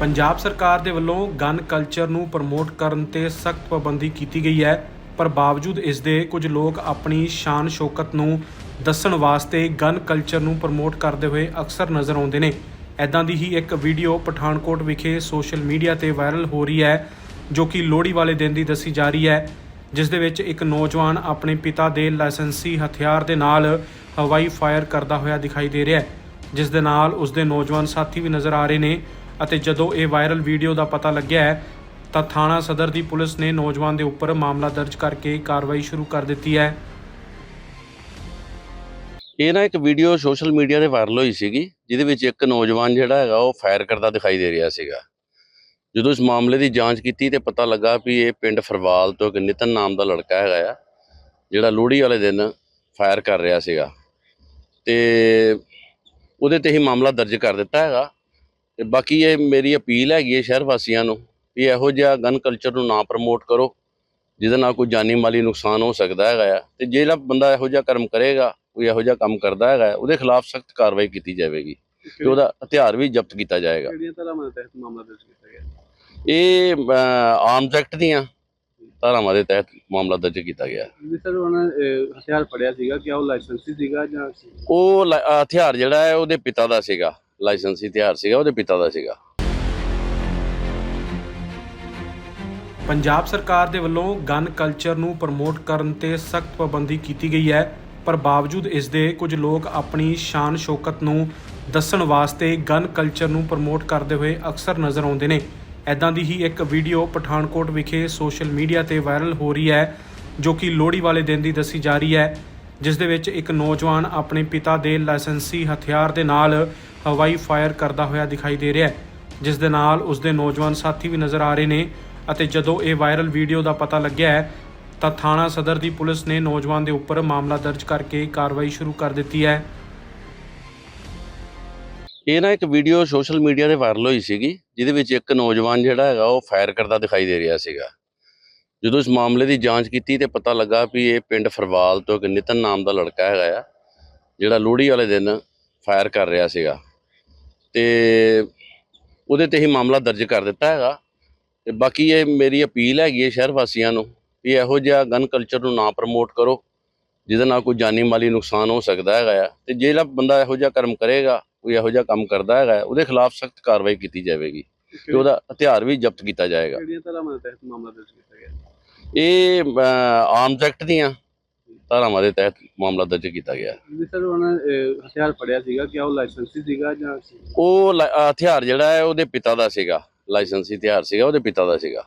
ਪੰਜਾਬ ਸਰਕਾਰ ਦੇ ਵੱਲੋਂ ਗਨ ਕਲਚਰ ਨੂੰ ਪ੍ਰਮੋਟ ਕਰਨ ਤੇ ਸਖਤ ਪਾਬੰਦੀ ਕੀਤੀ ਗਈ ਹੈ, ਪਰ ਬਾਵਜੂਦ ਇਸ ਦੇ ਕੁਝ ਲੋਕ ਆਪਣੀ ਸ਼ਾਨ ਸ਼ੌਕਤ ਨੂੰ ਦੱਸਣ ਵਾਸਤੇ ਗਨ ਕਲਚਰ ਨੂੰ ਪ੍ਰਮੋਟ ਕਰਦੇ ਹੋਏ ਅਕਸਰ ਨਜ਼ਰ ਆਉਂਦੇ ਨੇ। ਐਦਾਂ ਦੀ ਹੀ ਇੱਕ ਵੀਡੀਓ ਪਠਾਨਕੋਟ ਵਿਖੇ ਸੋਸ਼ਲ ਮੀਡੀਆ ਤੇ ਵਾਇਰਲ ਹੋ ਰਹੀ ਹੈ, ਜੋ ਕਿ ਲੋਹੜੀ ਵਾਲੇ ਦਿਨ ਦੀ ਦੱਸੀ ਜਾ ਰਹੀ ਹੈ, ਜਿਸ ਦੇ ਵਿੱਚ ਇੱਕ ਨੌਜਵਾਨ ਆਪਣੇ ਪਿਤਾ ਦੇ ਲਾਇਸੈਂਸੀ ਹਥਿਆਰ ਦੇ ਨਾਲ ਹਵਾਈ ਫਾਇਰ ਕਰਦਾ ਹੋਇਆ ਦਿਖਾਈ ਦੇ ਰਿਹਾ ਹੈ, ਜਿਸ ਦੇ ਨਾਲ ਉਸ ਦੇ ਨੌਜਵਾਨ ਸਾਥੀ ਵੀ ਨਜ਼ਰ ਆ ਰਹੇ ਨੇ। ਅਤੇ ਜਦੋਂ ਇਹ ਵਾਇਰਲ ਵੀਡੀਓ ਦਾ ਪਤਾ ਲੱਗਿਆ ਹੈ, ਤਾਂ ਥਾਣਾ ਸਦਰ ਦੀ ਪੁਲਿਸ ਨੇ ਨੌਜਵਾਨ ਦੇ ਉੱਪਰ ਮਾਮਲਾ ਦਰਜ ਕਰਕੇ ਕਾਰਵਾਈ ਸ਼ੁਰੂ ਕਰ ਦਿੱਤੀ ਹੈ। ਇਹ ਨਾ ਇੱਕ ਵੀਡੀਓ ਸੋਸ਼ਲ ਮੀਡੀਆ ਤੇ ਵਾਇਰਲ ਹੋਈ ਸੀਗੀ, ਜਿਹਦੇ ਵਿੱਚ ਇੱਕ ਨੌਜਵਾਨ ਜਿਹੜਾ ਹੈਗਾ, ਉਹ ਫਾਇਰ ਕਰਦਾ ਦਿਖਾਈ ਦੇ ਰਿਹਾ ਸੀਗਾ। ਜਦੋਂ ਇਸ ਮਾਮਲੇ ਦੀ ਜਾਂਚ ਕੀਤੀ ਤੇ ਪਤਾ ਲੱਗਾ ਵੀ ਇਹ ਪਿੰਡ ਫਰਵਾਲ ਤੋਂ ਇੱਕ ਨਿਤਨ ਨਾਮ ਦਾ ਲੜਕਾ ਹੈਗਾ ਆ, ਜਿਹੜਾ ਲੋਹੜੀ ਵਾਲੇ ਦਿਨ ਫਾਇਰ ਕਰ ਰਿਹਾ ਸੀਗਾ। ਤੇ ਉਹਦੇ ਤੇ ਹੀ ਮਾਮਲਾ ਦਰਜ ਕਰ ਦਿੱਤਾ ਹੈਗਾ। ਤੇ ਬਾਕੀ ਇਹ ਮੇਰੀ ਅਪੀਲ ਹੈਗੀ ਹੈ ਸ਼ਹਿਰ ਵਾਸੀਆਂ ਨੂੰ ਵੀ ਇਹੋ ਜਿਹਾ ਗਨ ਕਲਚਰ ਨੂੰ ਨਾ ਪ੍ਰਮੋਟ ਕਰੋ ਜਿਹਦੇ ਨਾਲ ਕੋਈ ਜਾਨੀ ਮਾਲੀ ਨੁਕਸਾਨ ਹੋ ਸਕਦਾ ਹੈਗਾ ਤੇ ਜਿਹੜਾ ਬੰਦਾ ਇਹੋ ਜਿਹਾ ਕਰਮ ਕਰੇਗਾ ਕੋਈ ਇਹੋ ਜਿਹਾ ਕੰਮ ਕਰਦਾ ਹੈਗਾ ਉਹਦੇ ਖਿਲਾਫ ਸਖਤ ਕਾਰਵਾਈ ਕੀਤੀ ਜਾਵੇਗੀ ਤੇ ਉਹਦਾ ਹਥਿਆਰ ਵੀ ਜ਼ਬਤ ਕੀਤਾ ਜਾਏਗਾ। ਕਿਹੜੀਆਂ ਧਾਰਾਵਾਂ ਦੇ ਤਹਿਤ ਮਾਮਲਾ ਦਰਜ ਕੀਤਾ ਗਿਆ? ਇਹ ਆਰਮਸ ਐਕਟ ਦੀਆਂ ਧਾਰਾਵਾਂ ਦੇ ਤਹਿਤ ਮਾਮਲਾ ਦਰਜ ਕੀਤਾ ਗਿਆ। ਜੀ ਸਰ ਉਹਨਾਂ ਹਥਿਆਰ ਫੜਿਆ ਸੀਗਾ ਕਿ ਉਹ ਲਾਇਸੈਂਸੀ ਸੀਗਾ ਜਾਂ ਉਹ ਹਥਿਆਰ ਜਿਹੜਾ ਹੈ ਉਹਦੇ ਪਿਤਾ ਦਾ ਸੀਗਾ। ਲਾਇਸੈਂਸੀ ਹਥਿਆਰ ਸੀਗਾ, ਉਹਦੇ ਪਿਤਾ ਦਾ ਸੀਗਾ। ਪੰਜਾਬ ਸਰਕਾਰ ਦੇ ਵੱਲੋਂ ਗਨ ਕਲਚਰ ਨੂੰ ਪ੍ਰਮੋਟ ਕਰਨ ਤੇ ਸਖਤ ਪਾਬੰਦੀ ਕੀਤੀ ਗਈ ਹੈ, ਪਰ ਬਾਵਜੂਦ ਇਸ ਦੇ ਕੁਝ ਲੋਕ ਆਪਣੀ ਸ਼ਾਨ ਸ਼ੌਕਤ ਨੂੰ ਦੱਸਣ ਵਾਸਤੇ ਗਨ ਕਲਚਰ ਨੂੰ ਪ੍ਰਮੋਟ ਕਰਦੇ ਹੋਏ ਅਕਸਰ ਨਜ਼ਰ ਆਉਂਦੇ ਨੇ। ਐਦਾਂ ਦੀ ਹੀ ਇੱਕ ਵੀਡੀਓ ਪਠਾਨਕੋਟ ਵਿਖੇ ਸੋਸ਼ਲ ਮੀਡੀਆ ਤੇ ਵਾਇਰਲ ਹੋ ਰਹੀ ਹੈ, ਜੋ ਕਿ ਲੋਹੜੀ ਵਾਲੇ ਦਿਨ ਦੀ ਦੱਸੀ ਜਾ ਰਹੀ ਹੈ, ਜਿਸ ਦੇ ਵਿੱਚ ਇੱਕ ਨੌਜਵਾਨ ਆਪਣੇ ਪਿਤਾ ਦੇ ਲਾਇਸੈਂਸੀ ਹਥਿਆਰ ਦੇ ਨਾਲ ਹਵਾਈ ਫਾਇਰ ਕਰਦਾ ਹੋਇਆ ਦਿਖਾਈ ਦੇ ਰਿਹਾ ਹੈ, ਜਿਸ ਦੇ ਨਾਲ ਉਸ ਦੇ ਨੌਜਵਾਨ ਸਾਥੀ ਵੀ ਨਜ਼ਰ ਆ ਰਹੇ ਨੇ ਅਤੇ ਜਦੋਂ ਇਹ ਵਾਇਰਲ ਵੀਡੀਓ ਦਾ ਪਤਾ ਲੱਗਿਆ ਹੈ, ਤਾਂ ਥਾਣਾ ਸਦਰ ਦੀ ਪੁਲਿਸ ਨੇ ਨੌਜਵਾਨ ਦੇ ਉੱਪਰ ਮਾਮਲਾ ਦਰਜ ਕਰਕੇ ਕਾਰਵਾਈ ਸ਼ੁਰੂ ਕਰ ਦਿੱਤੀ ਹੈ। ਇਹ ਨਾ ਇੱਕ ਵੀਡੀਓ ਸੋਸ਼ਲ ਮੀਡੀਆ ਤੇ ਵਾਇਰਲ ਹੋਈ ਸੀਗੀ, ਜਿਹਦੇ ਵਿੱਚ ਇੱਕ ਨੌਜਵਾਨ ਜਿਹੜਾ ਹੈਗਾ ਉਹ ਫਾਇਰ ਕਰਦਾ ਦਿਖਾਈ ਦੇ ਰਿਹਾ ਸੀਗਾ। ਜਦੋਂ ਇਸ ਮਾਮਲੇ ਦੀ ਜਾਂਚ ਕੀਤੀ ਤੇ ਪਤਾ ਲੱਗਾ ਵੀ ਇਹ ਪਿੰਡ ਫਰਵਾਲ ਤੋਂ ਇੱਕ ਨਿਤਨ ਨਾਮ ਦਾ ਲੜਕਾ ਹੈਗਾ ਆ, ਜਿਹੜਾ ਲੋਹੜੀ ਵਾਲੇ ਦਿਨ ਫਾਇਰ ਕਰ ਰਿਹਾ ਸੀਗਾ। ਤੇ ਉਹਦੇ ਤੇ ਹੀ ਮਾਮਲਾ ਦਰਜ ਕਰ ਦਿੱਤਾ ਹੈਗਾ। ਤੇ ਬਾਕੀ ਇਹ ਮੇਰੀ ਅਪੀਲ ਹੈਗੀ ਹੈ ਸ਼ਹਿਰ ਵਾਸੀਆਂ ਨੂੰ ਵੀ ਇਹੋ ਜਿਹਾ ਗਨ ਕਲਚਰ ਨੂੰ ਨਾ ਪ੍ਰਮੋਟ ਕਰੋ ਜਿਹਦੇ ਨਾਲ ਕੋਈ ਜਾਨੀ ਮਾਲੀ ਨੁਕਸਾਨ ਹੋ ਸਕਦਾ ਹੈਗਾ ਆ। ਤੇ ਜਿਹੜਾ ਬੰਦਾ ਇਹੋ ਜਿਹਾ ਕਰਮ ਕਰੇਗਾ ਕੋਈ ਇਹੋ ਜਿਹਾ ਕੰਮ ਕਰਦਾ ਹੈਗਾ ਉਹਦੇ ਖਿਲਾਫ ਸਖਤ ਕਾਰਵਾਈ ਕੀਤੀ ਜਾਵੇਗੀ ਤੇ ਉਹਦਾ ਹਥਿਆਰ ਵੀ ਜ਼ਬਤ ਕੀਤਾ ਜਾਏਗਾ। ਕਿਹੜੀਆਂ ਧਾਰਾਵਾਂ ਦੇ ਤਹਿਤ ਮਾਮਲਾ ਦਰਜ ਕੀਤਾ ਗਿਆ? ਇਹ ਆਰਮਸ ਐਕਟ ਦੀਆਂ ਧਾਰਾਵਾਂ ਦੇ ਤਹਿਤ ਮਾਮਲਾ ਦਰਜ ਕੀਤਾ ਗਿਆ। ਜੀ ਸਰ ਉਹਨਾਂ ਨੇ, ਅਹ, ਹਥਿਆਰ ਫੜਿਆ ਸੀਗਾ ਕਿ ਉਹ ਲਾਇਸੈਂਸੀ ਸੀਗਾ ਜਾਂ ਉਹ ਹਥਿਆਰ ਜਿਹੜਾ ਹੈ ਉਹਦੇ ਪਿਤਾ ਦਾ ਸੀਗਾ। ਲਾਇਸੈਂਸੀ ਹਥਿਆਰ ਸੀਗਾ ਉਹਦੇ ਪਿਤਾ ਦਾ ਸੀਗਾ।